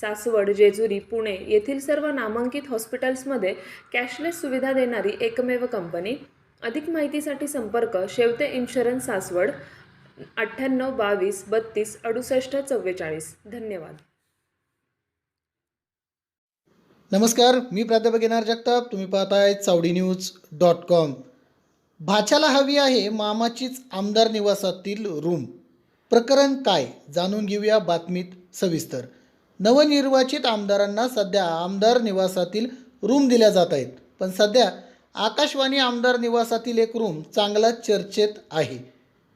सासवड जेजुरी पुणे येथील सर्व नामांकित हॉस्पिटल्समध्ये कॅशलेस सुविधा देणारी एकमेव कंपनी. अधिक माहितीसाठी संपर्क शेवते इन्शुरन्स सासवड अठ्ठ्याण्णव बावीस बत्तीस अडुसष्ट चव्वेचाळीस. धन्यवाद. नमस्कार मी प्राध्यापक येणार जगताप. तुम्ही पाहताय चावडी न्यूज डॉट कॉम. भाच्याला हवी आहे मामाचीच आमदार निवासातील रूम. प्रकरण काय? जाणून घेऊया बातमीत सविस्तर. नवनिर्वाचित आमदारांना सध्या आमदार निवासातील रूम दिल्या जात आहेत. पण सध्या आकाशवाणी आमदार निवासातील एक रूम चांगला चर्चेत आहे.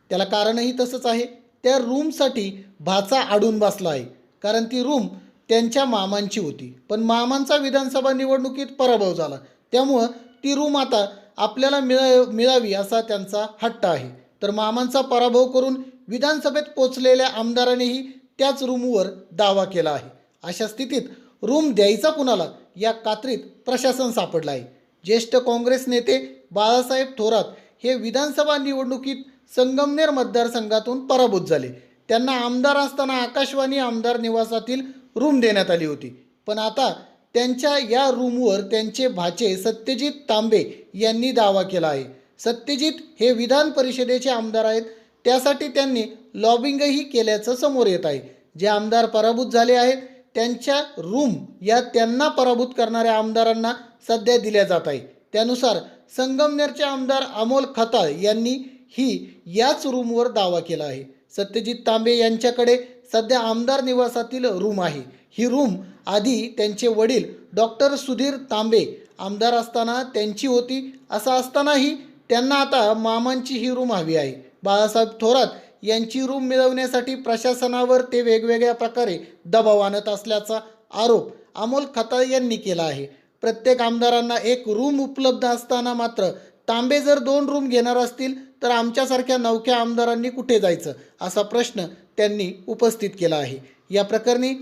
त्याला कारणही तसंच आहे. त्या रूमसाठी भाचा आडून बसला आहे. कारण ती रूम त्यांच्या मामांची होती. पण मामांचा विधानसभा निवडणुकीत पराभव झाला. त्यामुळं ती रूम आता आपल्याला मिळा मिळावी असा त्यांचा हट्ट आहे. तर मामांचा पराभव करून विधानसभेत पोचलेल्या आमदारानेही त्याच रूमवर दावा केला आहे. अशा स्थितीत रूम द्यायचा कुणाला? या कात्रीत प्रशासन सापडलं आहे ज्येष्ठ काँग्रेस नेते बाळासाहेब थोरात हे विधानसभा निवडणुकीत संगमनेर मतदारसंघातून पराभूत झाले. त्यांना आमदार असताना आकाशवाणी आमदार निवासातील रूम देण्यात आली होती. पण आता त्यांच्या या रूमवर त्यांचे भाचे सत्यजित तांबे यांनी दावा केला आहे. सत्यजित हे विधान परिषदेचे आमदार आहेत. त्यासाठी त्यांनी लॉबिंगही केल्याचं समोर येत आहे. जे आमदार पराभूत झाले आहेत त्यांच्या रूम या त्यांना पराभूत करणाऱ्या आमदारांना सध्या दिल्या जात आहे त्यानुसार संगमनेरचे आमदार अमोल खताळ यांनी ही याच रूमवर दावा केला आहे. सत्यजित तांबे यांच्याकडे सध्या आमदार निवासातील रूम आहे. ही रूम आधी त्यांचे वडील डॉक्टर सुधीर तांबे आमदार असताना त्यांची होती. असं असतानाही त्यांना आता मामांची ही रूम हवी आहे. बाळासाहेब थोरात यांची रूम मिळवण्यासाठी प्रशासनावर ते वेगवेगळ्या प्रकारे दबाव आणत असल्याचा आरोप अमोल खताळ यांनी केला आहे. प्रत्येक आमदारांना एक रूम उपलब्ध असताना मात्र तांबे जर दोन रूम घेणार असतील तर आमच्यासारख्या नवख्या आमदारांनी कुठे जायचं असा प्रश्न त्यांनी उपस्थित केला आहे. या प्रकरणी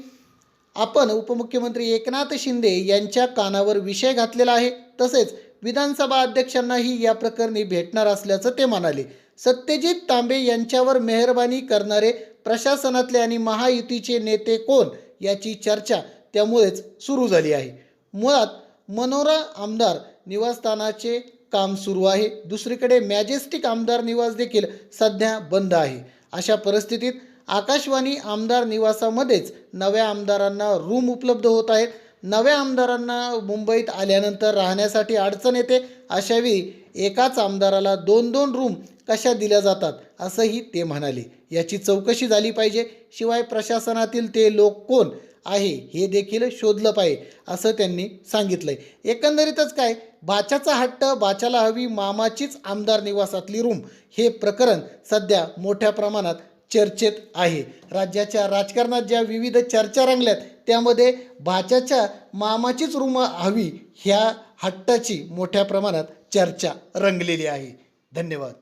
आपण उपमुख्यमंत्री एकनाथ शिंदे यांच्या कानावर विषय घातलेला आहे. तसेच विधानसभा अध्यक्षांनाही या प्रकरणी भेटणार असल्याचं ते म्हणाले. सत्यजित तांबे यांच्यावर मेहरबानी करणारे प्रशासनातले आणि महायुतीचे नेते कोण याची चर्चा त्यामुळेच सुरू झाली आहे. मुळात मनोरा आमदार निवासस्थानाचे काम सुरू आहे. दुसरीकडे मॅजेस्टिक आमदार निवास देखील सध्या बंद आहे. अशा परिस्थितीत आकाशवाणी आमदार निवासामध्येच नव्या आमदारांना रूम उपलब्ध होत आहेत. नव्या आमदारांना मुंबईत आल्यानंतर राहण्यासाठी अडचण येते. अशावेळी एकाच आमदाराला दोन दोन रूम कशा दिल्या जातात असंही ते म्हणाले. याची चौकशी झाली पाहिजे. शिवाय प्रशासनातील ते लोक कोण आहे हे देखील शोधलं पाहिजे असं त्यांनी सांगितलंय. एकंदरीतच काय बाच्याचा हट्ट बाच्याला हवी मामाचीच आमदार निवासातली रूम हे प्रकरण सध्या मोठ्या प्रमाणात चर्चेत आहे. राज्याच्या राजकारणात ज्या विविध चर्चा रंगल्यात त्यामध्ये भाच्याच्या मामाचीच रूम हवी ह्या हट्टाची मोठ्या प्रमाणात चर्चा रंगलेली आहे. धन्यवाद.